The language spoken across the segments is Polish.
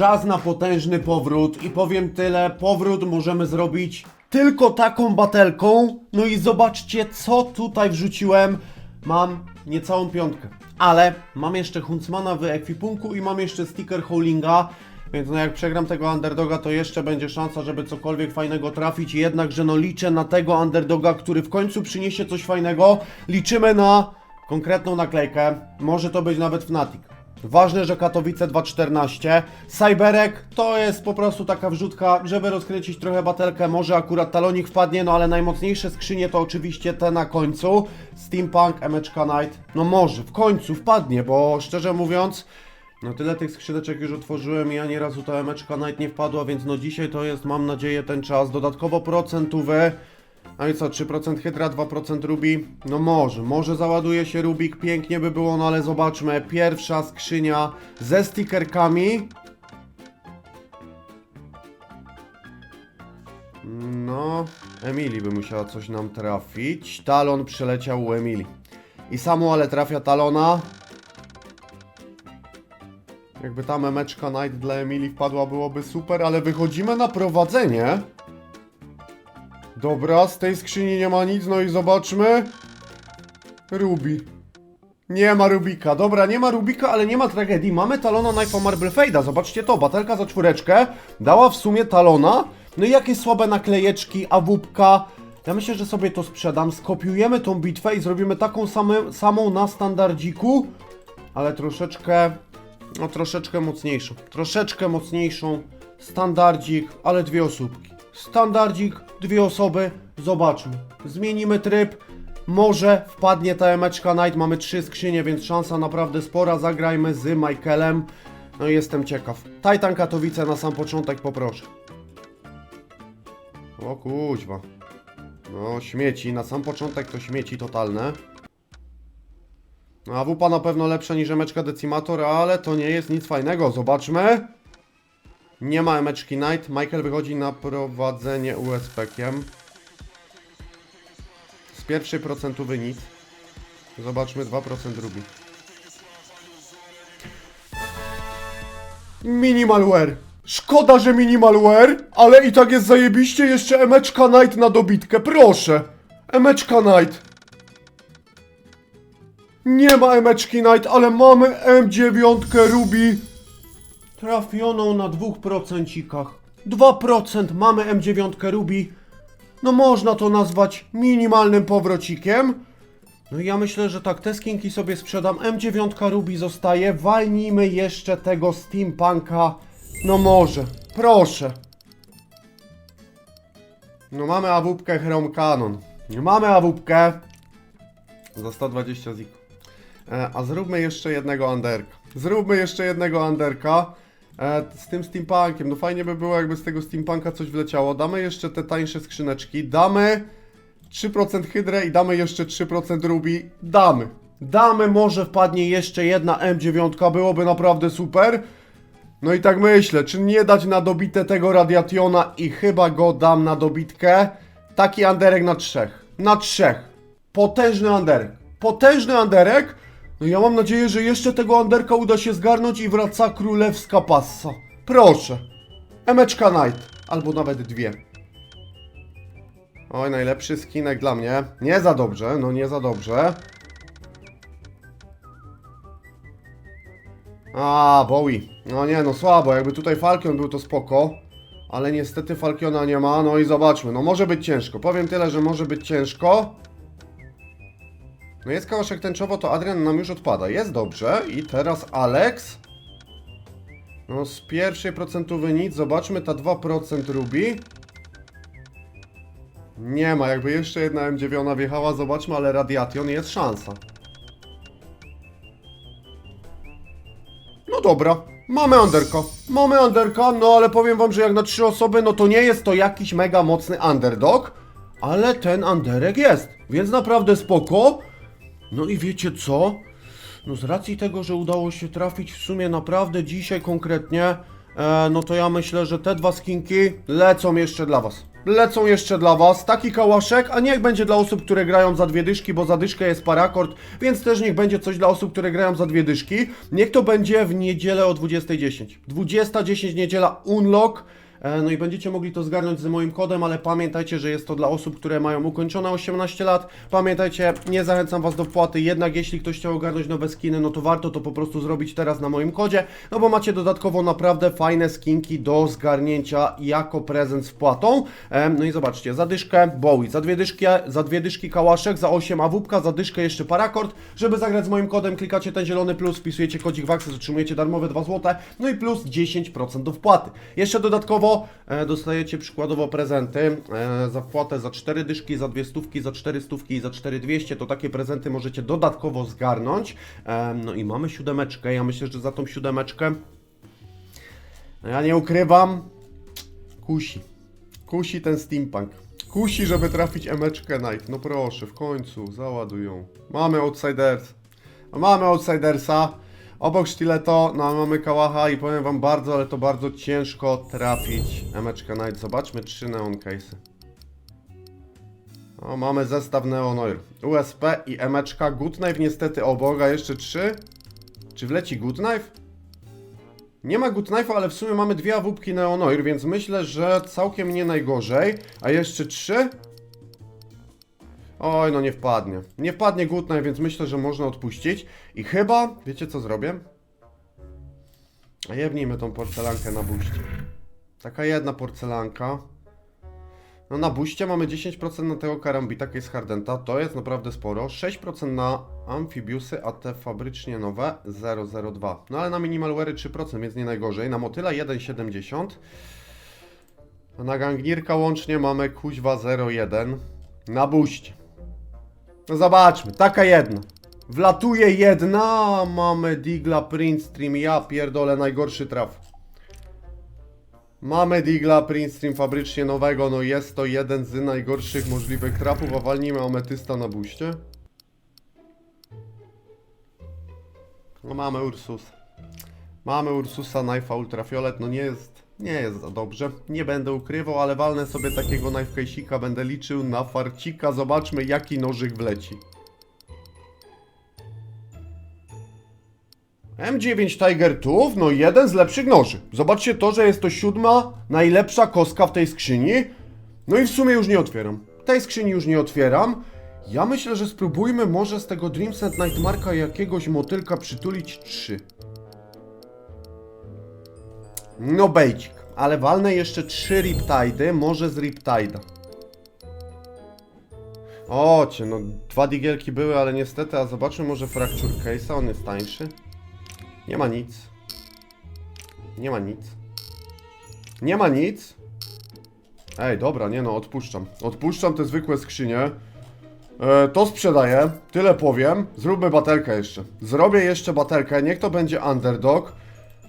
czas na potężny powrót i powiem tyle, powrót możemy zrobić tylko taką batelką. No i zobaczcie, co tutaj wrzuciłem. Mam niecałą piątkę, ale mam jeszcze Huntsmana w ekwipunku i mam jeszcze sticker Howlinga. Więc no jak przegram tego underdoga, to jeszcze będzie szansa, żeby cokolwiek fajnego trafić. Jednakże no liczę na tego underdoga, który w końcu przyniesie coś fajnego. Liczymy na konkretną naklejkę. Może to być nawet Fnatic. Ważne, że Katowice 2.14. Cyberek to jest po prostu taka wrzutka, żeby rozkręcić trochę batelkę. Może akurat talonik wpadnie, no ale najmocniejsze skrzynie to oczywiście te na końcu. Steampunk, Emeczka Knight. No może, w końcu wpadnie, bo szczerze mówiąc, no tyle tych skrzydeczek już otworzyłem i ani razu ta emeczka Knight nie wpadła, więc no dzisiaj to jest, mam nadzieję, ten czas. Dodatkowo procentówy. No i co, 3% Hydra, 2% Ruby? No może, może załaduje się Rubik, pięknie by było, no ale zobaczmy. Pierwsza skrzynia ze stickerkami. No, Emily by musiała coś nam trafić. Talon przyleciał u Emily. I samo, ale trafia Talona. Jakby ta memeczka Night dla Emily wpadła, byłoby super, ale wychodzimy na prowadzenie. Dobra, z tej skrzyni nie ma nic, no i zobaczmy. Ruby. Nie ma Rubika, dobra, nie ma Rubika, ale nie ma tragedii. Mamy talona Knife'a Marble Fade'a, zobaczcie to, batelka za czwóreczkę dała w sumie talona. No i jakieś słabe naklejeczki, awupka. Ja myślę, że sobie to sprzedam, skopiujemy tą bitwę i zrobimy taką same, samą na standardziku, ale troszeczkę, no troszeczkę mocniejszą. Troszeczkę mocniejszą, standardzik, ale dwie osóbki. Standardzik, dwie osoby, zobaczmy. Zmienimy tryb, może wpadnie ta emeczka Knight, mamy trzy skrzynie, więc szansa naprawdę spora. Zagrajmy z Michaelem. No i jestem ciekaw. Titan Katowice na sam początek poproszę. O kuźwa. No śmieci, na sam początek to śmieci totalne. No, a wupa na pewno lepsza niż emeczka Decimator, ale to nie jest nic fajnego. Zobaczmy. Nie ma emeczki Knight. Michael wychodzi na prowadzenie USP-kiem. Z pierwszej procentówy nic. Zobaczmy 2% Ruby. Minimalware. Szkoda, że minimalware, ale i tak jest zajebiście. Jeszcze emeczka Knight na dobitkę. Proszę. Emeczka Knight. Nie ma emeczki Knight, ale mamy M9 Ruby. Trafioną na 2%. 2% mamy M9 Ruby. No można to nazwać minimalnym powrocikiem. No i ja myślę, że tak, te skinki sobie sprzedam. M9 Ruby zostaje. Walnijmy jeszcze tego Steampunka. No może. Proszę. No mamy awupkę Chrome Canon. Mamy awupkę. Za 120 zik. E, a zróbmy jeszcze jednego underka. Zróbmy jeszcze jednego underka. E, z tym steampunkiem. No fajnie by było, jakby z tego steampunka coś wleciało. Damy jeszcze te tańsze skrzyneczki. Damy 3% hydrę i damy jeszcze 3% ruby. Damy. Damy, może wpadnie jeszcze jedna M9, byłoby naprawdę super. No i tak myślę, czy nie dać na dobitę tego Radiationa i chyba go dam na dobitkę. Taki anderek na trzech. Na trzech. Potężny anderek. Potężny anderek. No ja mam nadzieję, że jeszcze tego anderka uda się zgarnąć i wraca królewska passa. Proszę. Emeczka Knight. Albo nawet dwie. Oj, najlepszy skinek dla mnie. Nie za dobrze, no nie za dobrze. A, Bowie. No nie, no słabo. Jakby tutaj Falcon był, to spoko. Ale niestety Falcona nie ma. No i zobaczmy. No może być ciężko. Powiem tyle, że może być ciężko. No jest kałaszek tęczowo, to Adrian nam już odpada. Jest dobrze. I teraz Alex. No z pierwszej procentówy nic. Zobaczmy ta 2% Ruby. Nie ma, jakby jeszcze jedna M9 wjechała, zobaczmy, ale Radiation jest szansa. No dobra, mamy underka. Mamy underka, no ale powiem wam, że jak na trzy osoby, no to nie jest to jakiś mega mocny underdog, ale ten underek jest, więc naprawdę spoko. No i wiecie co? No z racji tego, że udało się trafić w sumie naprawdę dzisiaj konkretnie, e, no to ja myślę, że te dwa skinki lecą jeszcze dla was. lecą jeszcze dla was taki kałaszek, a niech będzie dla osób, które grają za dwie dyszki, bo za dyszkę jest parakord, więc też niech będzie coś dla osób, które grają za dwie dyszki. Niech to będzie w niedzielę o 20.10. 20.10 niedziela unlock. E, No i będziecie mogli to zgarnąć z moim kodem, ale pamiętajcie, że jest to dla osób, które mają ukończone 18 lat. Pamiętajcie, nie zachęcam Was do wpłaty, jednak jeśli ktoś chciał ogarnąć nowe skiny, no to warto to po prostu zrobić teraz na moim kodzie, no bo macie dodatkowo naprawdę fajne skinki do zgarnięcia jako prezent z wpłatą. E, No i zobaczcie, za dyszkę Bowie, za dwie dyszki, za dwie dyszki kałaszek, za 8 awupka, za dyszkę jeszcze parakord. Żeby zagrać z moim kodem, klikacie ten zielony plus, wpisujecie kodzik WAXES, otrzymujecie darmowe 2 zł, no i plus 10% do wpłaty. Jeszcze dodatkowo e, dostajecie przykładowo prezenty e, za wpłatę za 4 dyszki, za 2 stówki, za 4 stówki i za 4200, to takie prezenty możecie dodatkowo zgarnąć. E, no i mamy siódemeczkę, ja myślę, że za tą siódemeczkę no ja nie ukrywam, kusi. Kusi ten steampunk. Kusi, żeby trafić emeczkę Night. No proszę, w końcu, załaduj ją. Mamy Outsiders. Mamy Outsidersa. Obok Sztyleto, no mamy Kałacha i powiem wam bardzo, ale to bardzo ciężko trafić emeczkę Night. Zobaczmy trzy neon case'y. O, mamy zestaw Neonoir. USP i emeczka. Good Knife niestety obok, a jeszcze trzy. Czy wleci Good Knife? Nie ma Good Knife'a, ale w sumie mamy dwie awupki Neonoir, więc myślę, że całkiem nie najgorzej. A jeszcze trzy? Oj, no nie wpadnie. Nie wpadnie Knife, więc myślę, że można odpuścić. I chyba, wiecie co zrobię? Jebnijmy tą porcelankę na buście. Taka jedna porcelanka. No na buście mamy 10% na tego karambita Case Hardenta, to jest naprawdę sporo. 6% na amfibiusy, a te fabrycznie nowe 0,02. No ale na minimalware 3%, więc nie najgorzej. Na motyla 1,70. A na gangnirka łącznie mamy kuźwa 0,1. Na buście. No zobaczmy, taka jedna. Wlatuje jedna, mamy Digla, Print Stream, ja pierdolę, najgorszy traf. Mamy Digla, Print Stream fabrycznie nowego, no jest to jeden z najgorszych możliwych trapów, a walnijmy ametysta na buście. No mamy Ursus. Mamy Ursusa Knife'a Ultrafiolet, no nie jest, nie jest za dobrze, nie będę ukrywał, ale walnę sobie takiego knife case'ika, będę liczył na farcika, zobaczmy jaki nożyk wleci. M9 Tiger Tooth, no jeden z lepszych noży. Zobaczcie to, że jest to siódma najlepsza kostka w tej skrzyni. No i w sumie już nie otwieram. Tej skrzyni już nie otwieram. Ja myślę, że spróbujmy może z tego Dreamset Nightmarka jakiegoś motylka przytulić trzy. No bejcik, ale walnę jeszcze trzy Riptidy, może z Riptida. O, cię, no dwa digielki były, ale niestety, a zobaczmy może Fracture Case'a, on jest tańszy. Nie ma nic. Nie ma nic. Nie ma nic. Ej, dobra, nie no, odpuszczam. Odpuszczam te zwykłe skrzynie. E, to sprzedaję, tyle powiem. Zróbmy batelkę jeszcze. Zrobię jeszcze batelkę, niech to będzie underdog.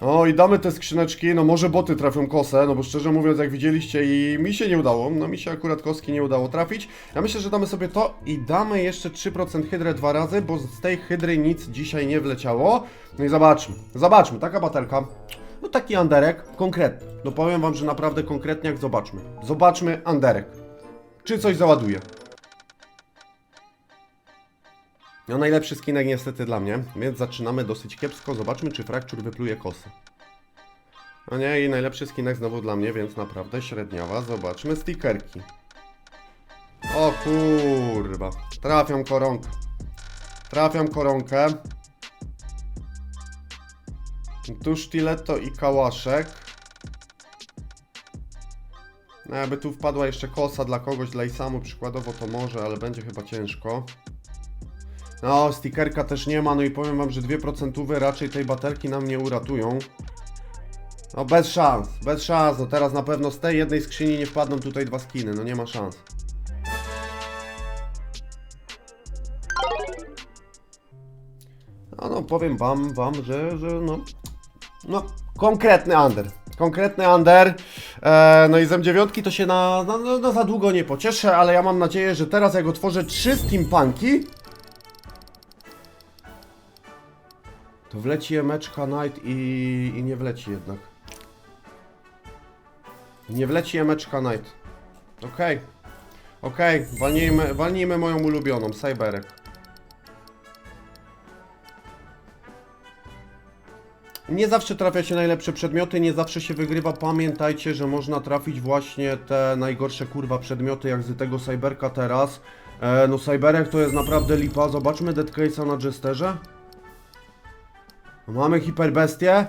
O i damy te skrzyneczki, no może boty trafią kosę, no bo szczerze mówiąc jak widzieliście i mi się nie udało, no mi się akurat koski nie udało trafić. Ja myślę, że damy sobie to i damy jeszcze 3% hydrę dwa razy, bo z tej hydry nic dzisiaj nie wleciało. No i zobaczmy, zobaczmy, taka batelka. No taki anderek, konkretny. No powiem wam, że naprawdę konkretnie jak zobaczmy. Zobaczmy anderek. Czy coś załaduje. No najlepszy skinek niestety dla mnie, więc zaczynamy dosyć kiepsko. Zobaczmy, czy Fracture wypluje kosę. No nie, i najlepszy skinek znowu dla mnie, więc naprawdę średniowa. Zobaczmy stickerki. O kurwa. Trafiam koronkę. Trafiam koronkę. Tu sztyleto i kałaszek. No jakby tu wpadła jeszcze kosa dla kogoś, dla Isamu przykładowo to może, ale będzie chyba ciężko. No, stickerka też nie ma, no i powiem wam, że 2% raczej tej baterki nam nie uratują. No bez szans, bez szans, no teraz na pewno z tej jednej skrzyni nie wpadną tutaj dwa skiny, no nie ma szans. No, no powiem wam, wam, że, że no, no, konkretny under. Konkretny under. E, no i z M9 to się na, na, na, za długo nie pocieszę, ale ja mam nadzieję, że teraz jak otworzę trzy steampunki, to wleci Emeczka Knight i, i nie wleci jednak. Nie wleci Emeczka Knight. Okej. Okej, walnijmy, walnijmy moją ulubioną, Cyberek. Nie zawsze trafia się najlepsze przedmioty, nie zawsze się wygrywa. Pamiętajcie, że można trafić właśnie te najgorsze kurwa przedmioty, jak z tego Cyberka teraz. E, no Cyberek to jest naprawdę lipa. Zobaczmy Dead Case'a na Jesterze. Mamy hiperbestię.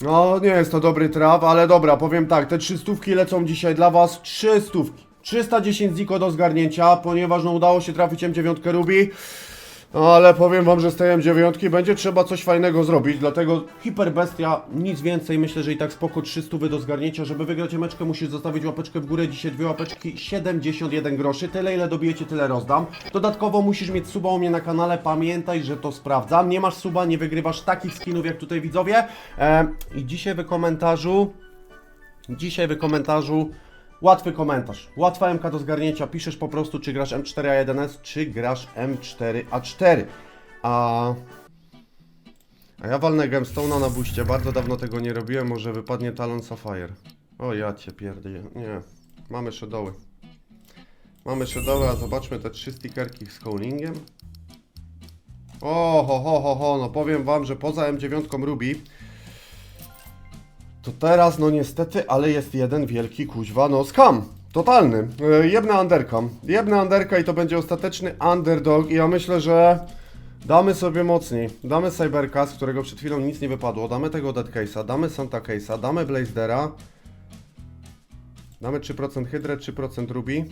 No, nie jest to dobry traf, ale dobra, powiem tak, te trzy stówki lecą dzisiaj dla was, trzy stówki. 310 ziko do zgarnięcia, ponieważ no udało się trafić M9 Ruby. No, ale powiem wam, że z tej M9 będzie trzeba coś fajnego zrobić, dlatego hiperbestia, nic więcej, myślę, że i tak spoko 300 do zgarnięcia, żeby wygrać meczkę musisz zostawić łapeczkę w górę, dzisiaj dwie łapeczki, 71 groszy, tyle ile dobijecie, tyle rozdam. Dodatkowo musisz mieć suba u mnie na kanale, pamiętaj, że to sprawdzam, nie masz suba, nie wygrywasz takich skinów jak tutaj widzowie. E, I dzisiaj w komentarzu, dzisiaj w komentarzu Łatwy komentarz. Łatwa MK do zgarnięcia. Piszesz po prostu, czy grasz M4A1S, czy grasz M4A4. A... A ja walnę Gemstone'a na buście. Bardzo dawno tego nie robiłem. Może wypadnie Talon Sapphire. O ja cię pierdolę. Nie. Mamy shadowy. Mamy shadowy, a zobaczmy te trzy stickerki z Cowlingiem. O, ho, ho, ho, ho. No powiem wam, że poza M9 Ruby to teraz, no niestety, ale jest jeden wielki kuźwa, no skam. Totalny. E, Jebna underka. Jebna underka i to będzie ostateczny underdog i ja myślę, że damy sobie mocniej. Damy Cyberka, z którego przed chwilą nic nie wypadło. Damy tego Dead Case'a, damy Santa Case'a, damy Blazdera. Damy 3% Hydrę, 3% Ruby.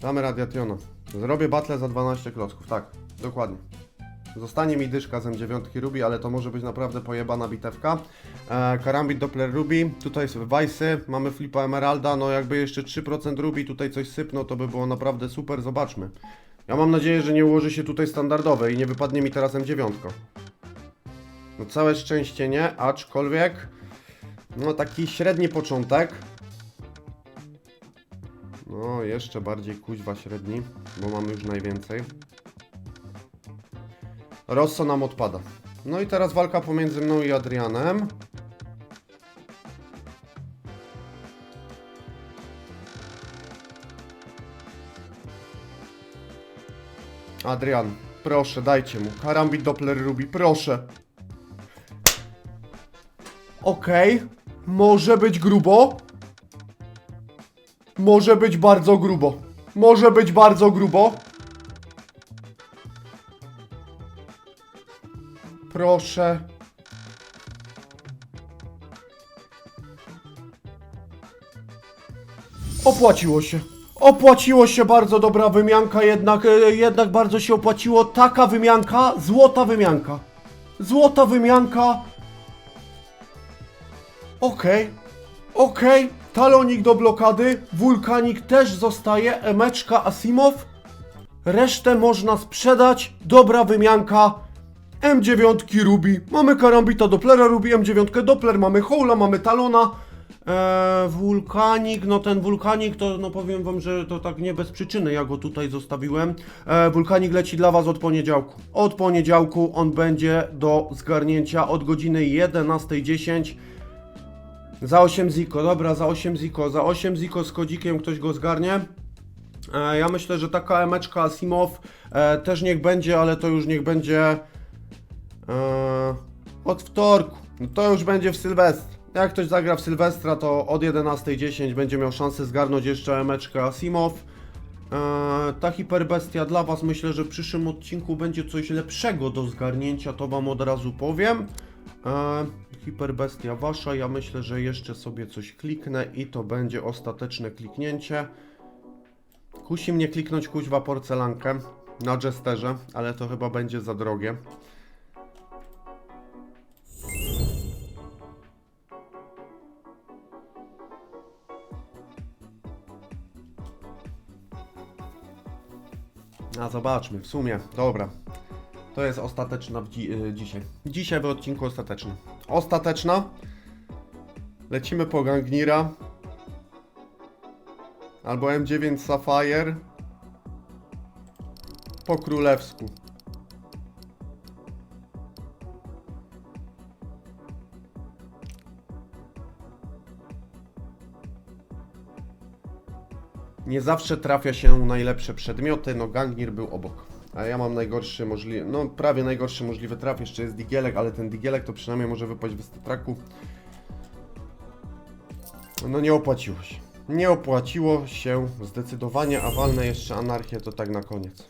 Damy Radiationa. Zrobię battle za 12 klocków, tak, dokładnie. Zostanie mi dyszka z M9 Ruby, ale to może być naprawdę pojebana bitewka. E, Karambit Doppler Ruby, tutaj Weissy, mamy Flipa Emeralda, no jakby jeszcze 3% Ruby tutaj coś sypnął, to by było naprawdę super, zobaczmy. Ja mam nadzieję, że nie ułoży się tutaj standardowe i nie wypadnie mi teraz M9. No całe szczęście nie, aczkolwiek no taki średni początek. No jeszcze bardziej kuźwa średni, bo mamy już najwięcej. Rosso nam odpada. No i teraz walka pomiędzy mną i Adrianem. Adrian, proszę, dajcie mu. Karambit Doppler Ruby, proszę. Okej, może być grubo. Może być bardzo grubo. Może być bardzo grubo. Proszę. Opłaciło się. Opłaciło się bardzo dobra wymianka, jednak, e, jednak bardzo się opłaciło. Taka wymianka, złota wymianka. Złota wymianka. Okej, okej. Talonik do blokady, wulkanik też zostaje, emeczka Asimow. Resztę można sprzedać, dobra wymianka. M9 Ruby, mamy Karambita Dopplera Ruby, M9 Doppler, mamy Howla, mamy Talona, eee, Wulkanik, no ten Wulkanik to, no powiem wam, że to tak nie bez przyczyny, ja go tutaj zostawiłem. Eee, Wulkanik leci dla was od poniedziałku. Od poniedziałku on będzie do zgarnięcia od godziny 11.10. Za 8 ziko, dobra, za 8 ziko, za 8 ziko z kodzikiem ktoś go zgarnie. E, ja myślę, że taka emeczka Asimow e, też niech będzie, ale to już niech będzie od wtorku. No to już będzie w Sylwestr. Jak ktoś zagra w Sylwestra, to od 11.10 będzie miał szansę zgarnąć jeszcze emeczkę Asimow. E, ta hiperbestia dla Was myślę, że w przyszłym odcinku będzie coś lepszego do zgarnięcia, to Wam od razu powiem. E, hiperbestia Wasza, ja myślę, że jeszcze sobie coś kliknę i to będzie ostateczne kliknięcie. Kusi mnie kliknąć kuźwa porcelankę na Jesterze, ale to chyba będzie za drogie. A zobaczmy, w sumie, dobra. To jest ostateczna dzi y, dzisiaj. Dzisiaj w odcinku ostateczny. Ostateczna. Lecimy po Gangnira. Albo M9 Sapphire. Po królewsku. Nie zawsze trafia się najlepsze przedmioty, no Gangnir był obok. A ja mam najgorszy możliwy, no prawie najgorszy możliwy traf, jeszcze jest Digielek, ale ten Digielek to przynajmniej może wypaść w statraku. No nie opłaciło się. Nie opłaciło się zdecydowanie, a walnę jeszcze anarchię to tak na koniec.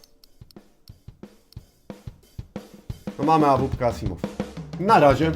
No mamy Abubka Asimov. Na razie.